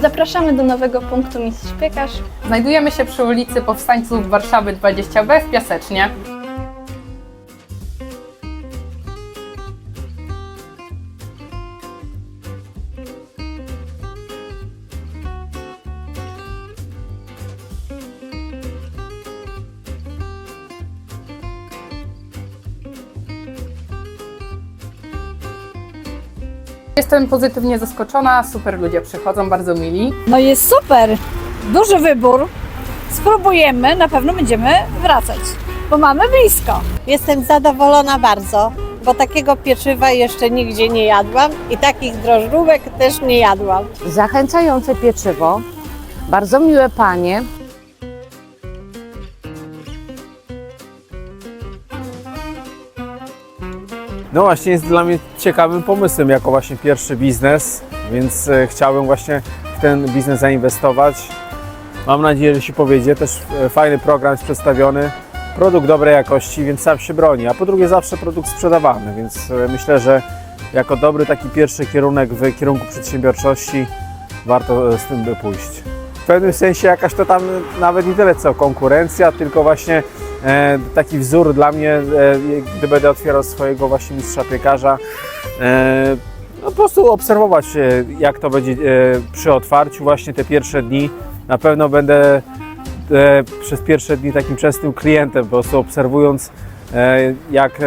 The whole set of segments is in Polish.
Zapraszamy do nowego punktu Mistrz Piekarz. Znajdujemy się przy ulicy Powstańców Warszawy 20B w Piasecznie. Jestem pozytywnie zaskoczona, super ludzie przychodzą, bardzo mili. No jest super, duży wybór. Spróbujemy, na pewno będziemy wracać, bo mamy blisko. Jestem zadowolona bardzo, bo takiego pieczywa jeszcze nigdzie nie jadłam i takich drożdżówek też nie jadłam. Zachęcające pieczywo, bardzo miłe panie. No właśnie jest dla mnie ciekawym pomysłem jako właśnie pierwszy biznes, więc e, chciałbym właśnie w ten biznes zainwestować. Mam nadzieję, że się powiedzie. Też e, fajny program jest przedstawiony, produkt dobrej jakości, więc sam się broni. A po drugie zawsze produkt sprzedawany, więc e, myślę, że jako dobry taki pierwszy kierunek w kierunku przedsiębiorczości warto z tym pójść. W pewnym sensie jakaś to tam nawet nie tyle co konkurencja, tylko właśnie e, taki wzór dla mnie, e, gdy będę otwierał swojego właśnie mistrza piekarza. E, no po prostu obserwować, jak to będzie przy otwarciu, właśnie te pierwsze dni. Na pewno będę przez pierwsze dni takim częstym klientem, po prostu obserwując, jak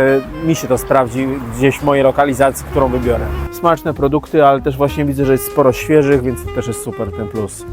mi się to sprawdzi gdzieś w mojej lokalizacji, którą wybiorę. Smaczne produkty, ale też właśnie widzę, że jest sporo świeżych, więc to też jest super ten plus.